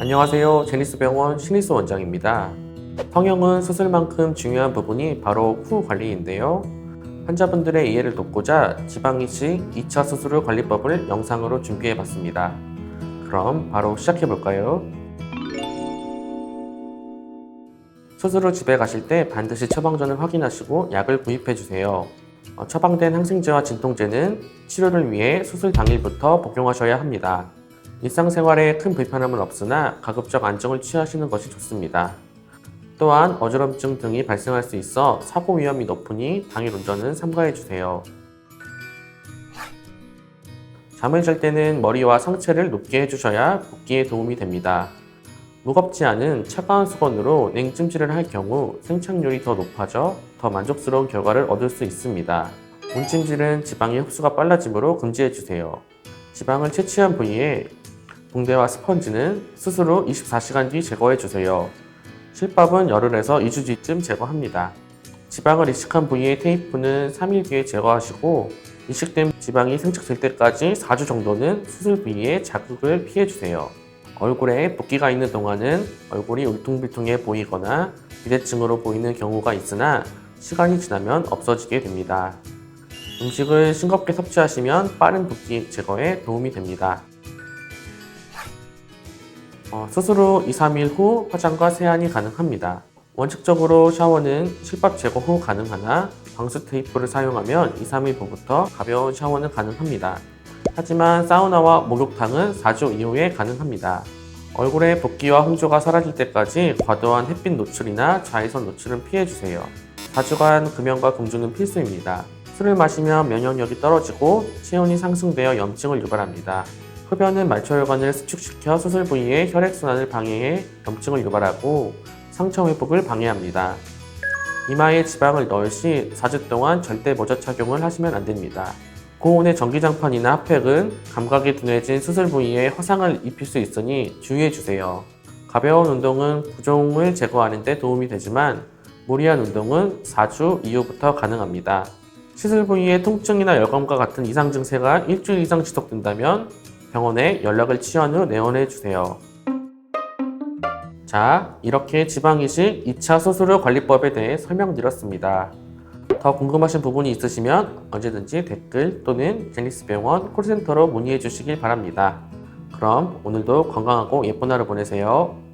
안녕하세요. 제니스 병원 신희수 원장입니다. 성형은 수술만큼 중요한 부분이 바로 후 관리인데요. 환자분들의 이해를 돕고자 지방이식 2차 수술 후 관리법을 영상으로 준비해 봤습니다. 그럼 바로 시작해 볼까요? 수술 후 집에 가실 때 반드시 처방전을 확인하시고 약을 구입해 주세요. 어, 처방된 항생제와 진통제는 치료를 위해 수술 당일부터 복용하셔야 합니다. 일상생활에 큰 불편함은 없으나 가급적 안정을 취하시는 것이 좋습니다. 또한 어지럼증 등이 발생할 수 있어 사고 위험이 높으니 당일 운전은 삼가해 주세요. 잠을 잘 때는 머리와 상체를 높게 해주셔야 붓기에 도움이 됩니다. 무겁지 않은 차가운 수건으로 냉찜질을 할 경우 생착률이 더 높아져 더 만족스러운 결과를 얻을 수 있습니다. 온찜질은 지방의 흡수가 빨라지므로 금지해 주세요. 지방을 채취한 부위에 붕대와 스펀지는 후 24시간 뒤 제거해 주세요. 실밥은 열흘에서 2주 뒤쯤 제거합니다. 지방을 이식한 부위의 테이프는 3일 뒤에 제거하시고 이식된 지방이 생착될 때까지 4주 정도는 수술 부위에 자극을 피해 주세요. 얼굴에 붓기가 있는 동안은 얼굴이 울퉁불퉁해 보이거나 비대증으로 보이는 경우가 있으나 시간이 지나면 없어지게 됩니다. 음식을 싱겁게 섭취하시면 빠른 붓기 제거에 도움이 됩니다. 어, 후 2, 3일 후 화장과 세안이 가능합니다. 원칙적으로 샤워는 실밥 제거 후 가능하나 방수 테이프를 사용하면 2, 3일 후부터 가벼운 샤워는 가능합니다. 하지만 사우나와 목욕탕은 4주 이후에 가능합니다. 얼굴의 붓기와 홍조가 사라질 때까지 과도한 햇빛 노출이나 자외선 노출은 피해주세요. 4주간 금연과 금주는 필수입니다. 술을 마시면 면역력이 떨어지고 체온이 상승되어 염증을 유발합니다. 흡연은 말초혈관을 수축시켜 수술 부위의 혈액순환을 방해해 염증을 유발하고 상처 회복을 방해합니다. 이마에 지방을 넣을 시 4주 동안 절대 모자 착용을 하시면 안 됩니다. 고온의 전기장판이나 핫팩은 감각이 둔해진 수술 부위에 화상을 입힐 수 있으니 주의해 주세요. 가벼운 운동은 부종을 제거하는 데 도움이 되지만 무리한 운동은 4주 이후부터 가능합니다. 시술 부위의 통증이나 열감과 같은 이상 증세가 일주일 이상 지속된다면 병원에 연락을 취한 후 내원해 주세요. 자, 이렇게 지방이식 2차 수술 후 관리법에 대해 설명드렸습니다. 더 궁금하신 부분이 있으시면 언제든지 댓글 또는 제니스병원 콜센터로 문의해 주시길 바랍니다. 그럼 오늘도 건강하고 예쁜 하루 보내세요.